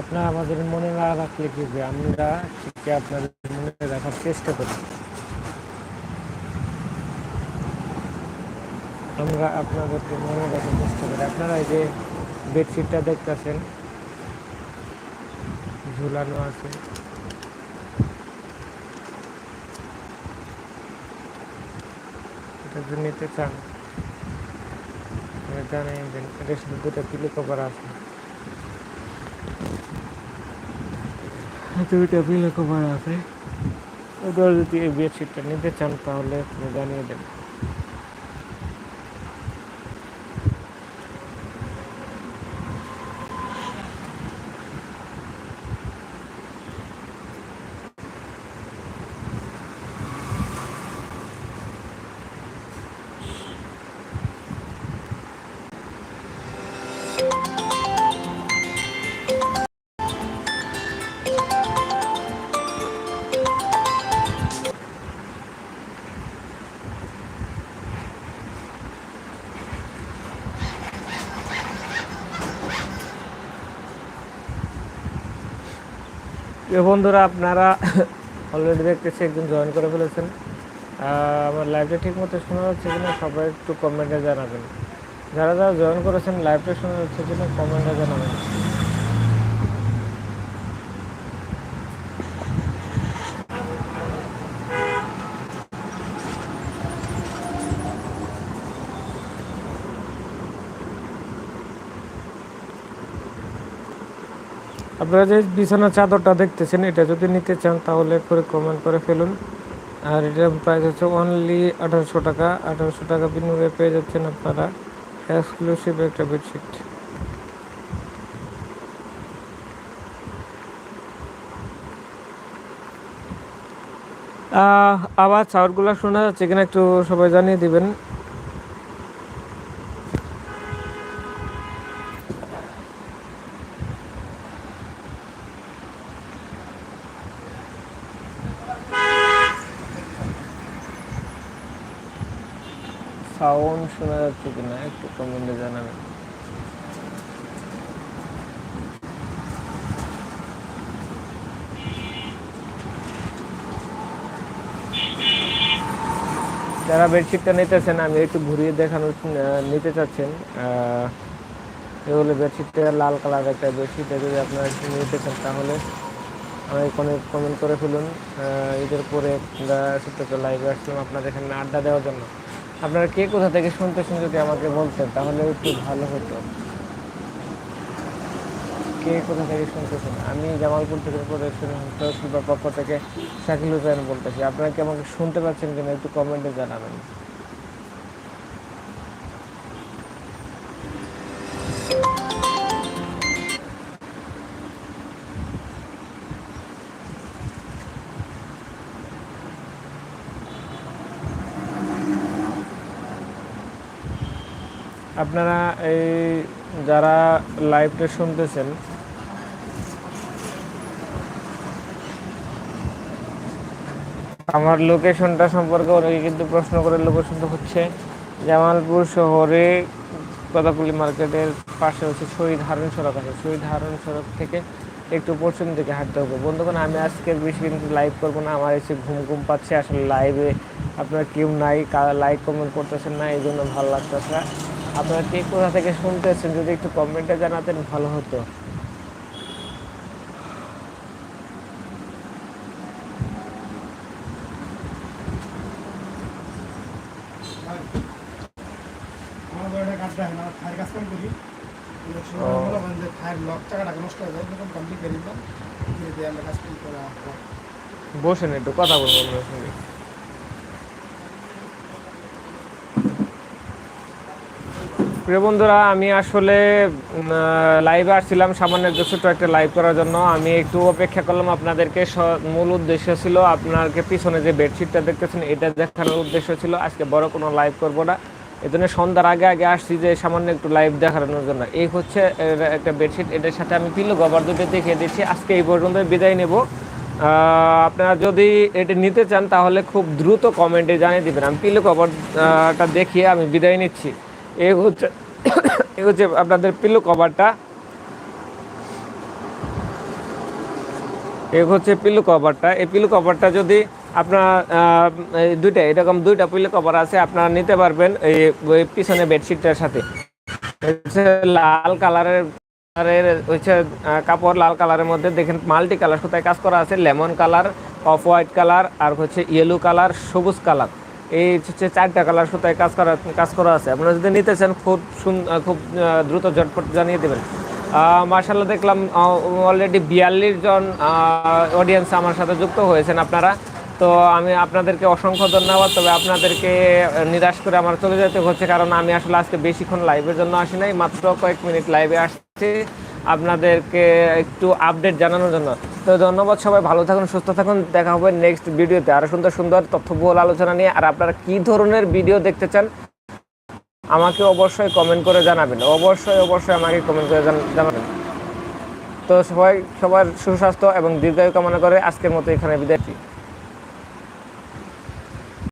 আপনারা আমাদের মনে না রাখলে কি হবে? আমরা ঠিক আপনাদের মনে রাখার চেষ্টা করি। আমরা আপনাদেরকে মনে রাখার চেষ্টা করি। আপনারা এই যে বেডশিটটা দেখতেছেন, ঝুলানো আছে। এটা যদি নিতে চান জানাই দেন। এটার সাথে দুটো পিলো আছে। দুইটা পিলো কভার আছে। ওদের যদি এই বেডশিটটা নিতে চান তাহলে জানিয়ে দেন প্রিয় বন্ধুরা, আপনারা অলরেডি দেখতেছি, একজন জয়েন করে ফেলেছেন। আমার লাইভটা ঠিক মতো শোনা যাচ্ছে কিনা সবাই একটু কমেন্টে জানাবেন। যারা যারা জয়েন করেছেন লাইভটা শোনা যাচ্ছে কিনা কমেন্টে জানাবেন। আপনারা যে বিছানার চাদরটা দেখতেছেন, এটা যদি নিতে চান তাহলে করে কমেন্ট করে ফেলুন। আর এটার প্রাইস হচ্ছে অনলি আঠারোশো টাকা। আঠারোশো টাকা বিনিময়ে পেয়ে যাচ্ছেন আপনারা এক্সক্লুসিভ একটা বেডশিট আবার চাউরগুলো শোনা যাচ্ছে কিনা একটু সবাই জানিয়ে দিবেন। সাউন্ড শোনা যাচ্ছে কিনা, একটু কমেন্টে জানাবেন। যারা বেডশিটটা নিতেছেন, আমি একটু ঘুরিয়ে দেখানোর নিতে চাচ্ছেন এ বেডশিটটা, লাল কালার একটা বেডশিট। যদি আপনারা একটু নিতে চান তাহলে আমাকে কোনো কমেন্ট করে ফেলুন। ঈদের পরে আমরা ছোট্ট একটা লাইভে আসলাম আপনাদের এখানে আড্ডা দেওয়ার জন্য। আপনারা কে কোথা থেকে শুনতেছেন যদি আমাকে বলতেন, তাহলে একটু ভালো হতো। কে কোথা থেকে শুনতেছেন আমি জামালপুর থেকে প্রদর্শন শিল্পার পক্ষ থেকে শাকিল হুসেন বলতেছি। আপনারা কি আমাকে শুনতে পাচ্ছেন কিনা একটু কমেন্টে জানাবেন। আপনারা এই যারা লাইভটা শুনতেছেন, আমার লোকেশনটা সম্পর্কে অনেকে কিন্তু প্রশ্ন করে লোকেশনটা হচ্ছে জামালপুর শহরে কদাপুলি মার্কেটের পাশে হচ্ছে শহীদ হারুন সড়ক আছে। শহীদ হারুন সড়ক থেকে একটু পশ্চিম দিকে হাঁটতে হবে। বন্ধুগণ, আমি আজকের বেশি কিন্তু লাইভ করব না। আমার এসে ঘুম ঘুম পাচ্ছে। আসলে লাইভে আপনার কেউ নাই লাইক কমেন্ট করতেছেন না এই জন্য ভালো লাগতেছে না। আপনারা কে কোথা থেকে শুনতেছেন? যদি একটু কমেন্টে জানাতেন ভালো হতো। আমার বাড়িটা কাজ দেখে না ফায়ার কাজ কাম করি অনেক সময় ও। মনে করেন যে ফায়ার লক টাকাটা নষ্ট হয়ে যায় তখন কমপ্লিট করে দিলাম দিয়ে দিয়ে আমরা কাজ করি করা পর। বসেন একটু কথা বলব আপনার সঙ্গে প্রিয় বন্ধুরা, আমি আসলে লাইভে আসছিলাম সামান্য ছোট্ট একটা লাইভ করার জন্য। আমি একটু অপেক্ষা করলাম আপনাদেরকে। মূল উদ্দেশ্য ছিল আপনাকে পিছনে যে বেডশিটটা দেখতেছেন, এটা দেখানোর উদ্দেশ্য ছিল। আজকে বড় কোনো লাইভ করব না। এই জন্য সন্ধ্যার আগে আগে আসছি যে সামান্য একটু লাইভ দেখানোর জন্য। এই হচ্ছে একটা বেডশিট এটার সাথে আমি পিলো গবার দুটো দেখিয়ে দিচ্ছি। আজকে এই পর্যন্ত বিদায় নেব। আপনারা যদি এটা নিতে চান, তাহলে খুব দ্রুত কমেন্টে জানিয়ে দেবেন। আমি পিলো কভারটা দেখিয়ে আমি বিদায় নিচ্ছি। এই হচ্ছে এই হচ্ছে আপনাদের পিলো কভারটা এই হচ্ছে পিলু কভারটা এই পিলু কভারটা যদি আপনার দুইটা, এরকম দুইটা পিলু কভার আছে, আপনারা নিতে পারবেন এই পিছনে বেডশিটটার সাথে। লাল কালারের কালারের, হচ্ছে কাপড় লাল কালারের মধ্যে। দেখেন মাল্টি কালার সুতায় কাজ করা আছে lemon colour off white colour আর হচ্ছে ইয়েলো কালার সবুজ কালার এই হচ্ছে চারটা কালার সুতায় কাজ করা কাজ করা আছে। আপনারা যদি নিতে চান, খুব খুব দ্রুত ঝটপট জানিয়ে দেবেন। মার্শাল্লাহ দেখলাম অলরেডি বিয়াল্লিশ জন অডিয়েন্স আমার সাথে যুক্ত হয়েছেন আপনারা। তো আমি আপনাদেরকে অসংখ্য ধন্যবাদ। তবে আপনাদেরকে নিরাশ করে আমার চলে যেতে হচ্ছে, কারণ আমি আসলে আজকে বেশিক্ষণ লাইভের জন্য আসি নাই। মাত্র কয়েক মিনিট লাইভে আসছি। আপনাদেরকে একটু আপডেট জানানোর জন্য। তো ধন্যবাদ সবাই, ভালো থাকুন, সুস্থ থাকুন। দেখা হবে নেক্সট ভিডিওতে আরও সুন্দর সুন্দর তথ্যবহুল আলোচনা নিয়ে। আর আপনারা কী ধরনের ভিডিও দেখতে চান, আমাকে অবশ্যই কমেন্ট করে জানাবেন। অবশ্যই অবশ্যই আমাকে কমেন্ট করে জানাবেন। তো সবাই, সবার সুস্বাস্থ্য এবং দীর্ঘায়ু কামনা করে আজকের মতো এখানে বিদায়।